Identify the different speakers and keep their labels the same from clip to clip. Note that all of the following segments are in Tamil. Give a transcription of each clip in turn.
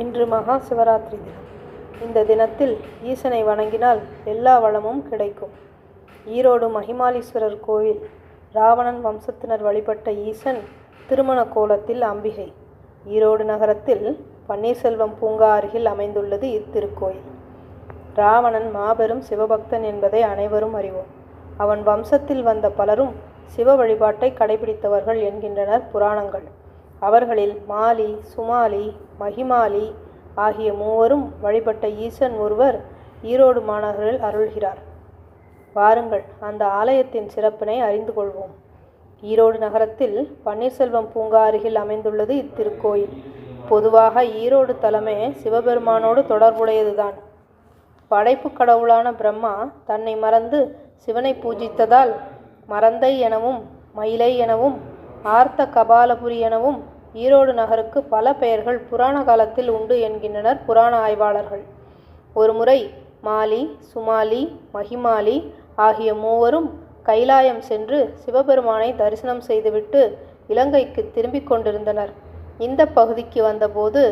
Speaker 1: இன்று மகா சிவராத்திரி தினம். இந்த தினத்தில் ஈசனை வணங்கினால் எல்லா வளமும் கிடைக்கும். ஈரோடு மகிமாலீஸ்வரர் கோவில் ராவணன் வம்சத்தினர் வழிபட்ட ஈசன் திருமண கோலத்தில் அம்பிகை. ஈரோடு நகரத்தில் பன்னீர்செல்வம் பூங்கா அருகில் அமைந்துள்ளது இத்திருக்கோயில். ராவணன் மாபெரும் சிவபக்தன் என்பதை அனைவரும் அறிவோம். அவன் வம்சத்தில் வந்த பலரும் சிவ வழிபாட்டை கடைபிடித்தவர்கள் என்கின்றனர் புராணங்கள். அவர்களில் மாலி சுமாலி மகிமாலி ஆகிய மூவரும் வழிபட்ட ஈசன் ஒருவர் ஈரோடு மாநகரில் அருள்கிறார். வாருங்கள் அந்த ஆலயத்தின் சிறப்பினை அறிந்து கொள்வோம். ஈரோடு நகரத்தில் பன்னீர்செல்வம் பூங்கா அருகில் அமைந்துள்ளது இத்திருக்கோயில். பொதுவாக ஈரோடு தலைமை சிவபெருமானோடு தொடர்புடையதுதான். படைப்பு கடவுளான பிரம்மா தன்னை மறந்து சிவனை பூஜித்ததால் மறந்தை எனவும் மயிலை எனவும் ஆர்த்த கபாலபுரி எனவும் ஈரோடு நகருக்கு பல பெயர்கள் புராண காலத்தில் உண்டு என்கின்றனர் புராண ஆய்வாளர்கள். ஒருமுறை மாலி சுமாலி மகிமாலி ஆகிய மூவரும் கைலாயம் சென்று சிவபெருமானை தரிசனம் செய்துவிட்டு இலங்கைக்கு திரும்பிக் கொண்டிருந்தனர். இந்த பகுதிக்கு வந்தபோது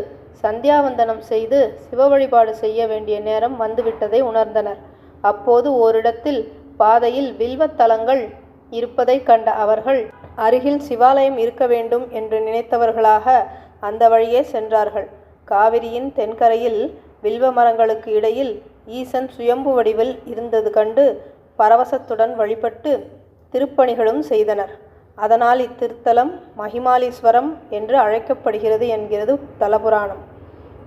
Speaker 1: சந்தியாவந்தனம் செய்து சிவ வழிபாடு செய்ய வேண்டிய நேரம் வந்துவிட்டதை உணர்ந்தனர். அப்போது ஓரிடத்தில் பாதையில் வில்வத்தலங்கள் இருப்பதை கண்ட அவர்கள் அருகில் சிவாலயம் இருக்க வேண்டும் என்று நினைத்தவர்களாக அந்த வழியே சென்றார்கள். காவிரியின் தென்கரையில் வில்வ மரங்களுக்கு இடையில் ஈசன் சுயம்பு வடிவில் இருந்தது கண்டு பரவசத்துடன் வழிபட்டு திருப்பணிகளும் செய்தனர். அதனால் இத்திருத்தலம் மகிமாலீஸ்வரம் என்று அழைக்கப்படுகிறது என்கிறது தலபுராணம்.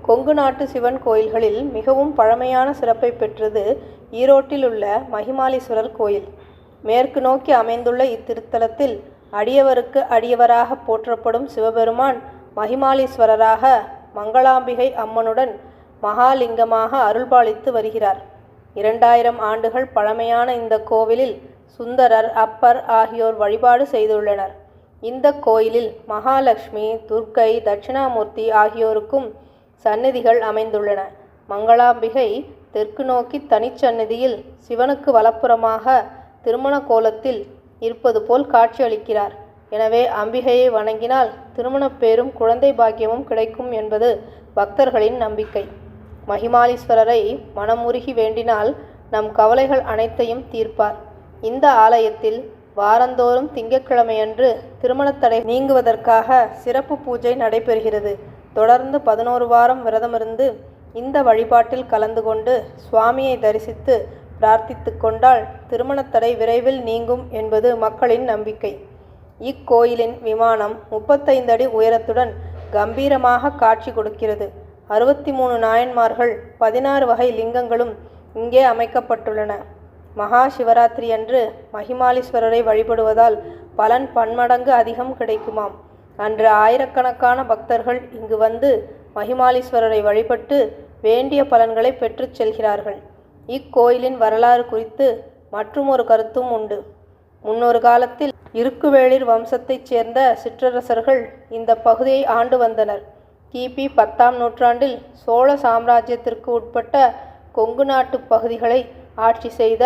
Speaker 1: கொங்கு நாட்டு சிவன் கோயில்களில் மிகவும் பழமையான சிறப்பை பெற்றது ஈரோட்டில் உள்ள மகிமாலீஸ்வரர் கோயில். மேற்கு நோக்கி அமைந்துள்ள இத்திருத்தலத்தில் அடியவருக்கு அடியவராக போற்றப்படும் சிவபெருமான் மகிமாலீஸ்வரராக மங்களாம்பிகை அம்மனுடன் மகாலிங்கமாக அருள்பாலித்து வருகிறார். இரண்டாயிரம் ஆண்டுகள் பழமையான இந்த கோவிலில் சுந்தரர் அப்பர் ஆகியோர் வழிபாடு செய்துள்ளனர். இந்த கோயிலில் மகாலட்சுமி துர்க்கை தட்சிணாமூர்த்தி ஆகியோருக்கும் சந்நிதிகள் அமைந்துள்ளன. மங்களாம்பிகை தெற்கு நோக்கி தனிச்சந்நிதியில் சிவனுக்கு வலப்புறமாக திருமண கோலத்தில் இருப்பது போல் காட்சியளிக்கிறார். எனவே அம்பிகையை வணங்கினால் திருமணப் பேரும் குழந்தை பாக்கியமும் கிடைக்கும் என்பது பக்தர்களின் நம்பிக்கை. மகிமாலீஸ்வரரை மனமுருகி வேண்டினால் நம் கவலைகள் அனைத்தையும் தீர்ப்பார். இந்த ஆலயத்தில் வாரந்தோறும் திங்கட்கிழமையன்று திருமணத்தடை நீங்குவதற்காக சிறப்பு பூஜை நடைபெறுகிறது. தொடர்ந்து பதினோரு வாரம் விரதமிருந்து இந்த வழிபாட்டில் கலந்து கொண்டு சுவாமியை தரிசித்து பிரார்த்தித்து கொண்டால் திருமணத்தடை விரைவில் நீங்கும் என்பது மக்களின் நம்பிக்கை. இக்கோயிலின் விமானம் முப்பத்தைந்து அடி உயரத்துடன் கம்பீரமாக காட்சி கொடுக்கிறது. அறுபத்தி மூணு நாயன்மார்கள் பதினாறு வகை லிங்கங்களும் இங்கே அமைக்கப்பட்டுள்ளன. மகா சிவராத்திரி அன்று மகிமாலீஸ்வரரை வழிபடுவதால் பலன் பன்மடங்கு அதிகம் கிடைக்குமாம். அன்று ஆயிரக்கணக்கான பக்தர்கள் இங்கு வந்து மகிமாலீஸ்வரரை வழிபட்டு வேண்டிய பலன்களை பெற்றுச் செல்கிறார்கள். இக்கோயிலின் வரலாறு குறித்து மற்றுமொரு கருத்தும் உண்டு. முன்னொரு காலத்தில் இருக்குவேளிர் வம்சத்தைச் சேர்ந்த சிற்றரசர்கள் இந்த பகுதியை ஆண்டு வந்தனர். கிபி பத்தாம் நூற்றாண்டில் சோழ சாம்ராஜ்யத்திற்கு உட்பட்ட கொங்கு நாட்டு பகுதிகளை ஆட்சி செய்த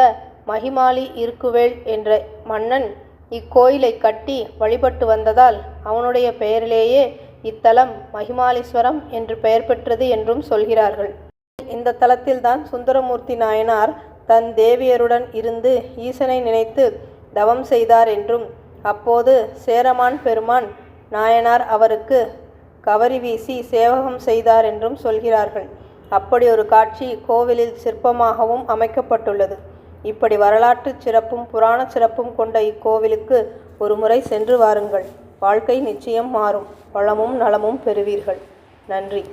Speaker 1: மகிமாலி இருக்குவேள் என்ற மன்னன் இக்கோயிலை கட்டி வழிபட்டு வந்ததால் அவனுடைய பெயரிலேயே இத்தலம் மகிமாலீஸ்வரம் என்று பெயர் பெற்றது என்றும் சொல்கிறார்கள். இந்த தலத்தில்தான் சுந்தரமூர்த்தி நாயனார் தன் தேவியருடன் இருந்து ஈசனை நினைத்து தவம் செய்தார் என்றும் அப்போது சேரமான் பெருமான் நாயனார் அவருக்கு கவரி வீசி சேவகம் செய்தார் என்றும் சொல்கிறார்கள். அப்படி ஒரு காட்சி கோவிலில் சிற்பமாகவும் அமைக்கப்பட்டுள்ளது. இப்படி வரலாற்று சிறப்பும் புராண சிறப்பும் கொண்ட இக்கோவிலுக்கு ஒரு முறை சென்று வாருங்கள். வாழ்க்கை நிச்சயம் மாறும். வளமும் நலமும் பெறுவீர்கள். நன்றி.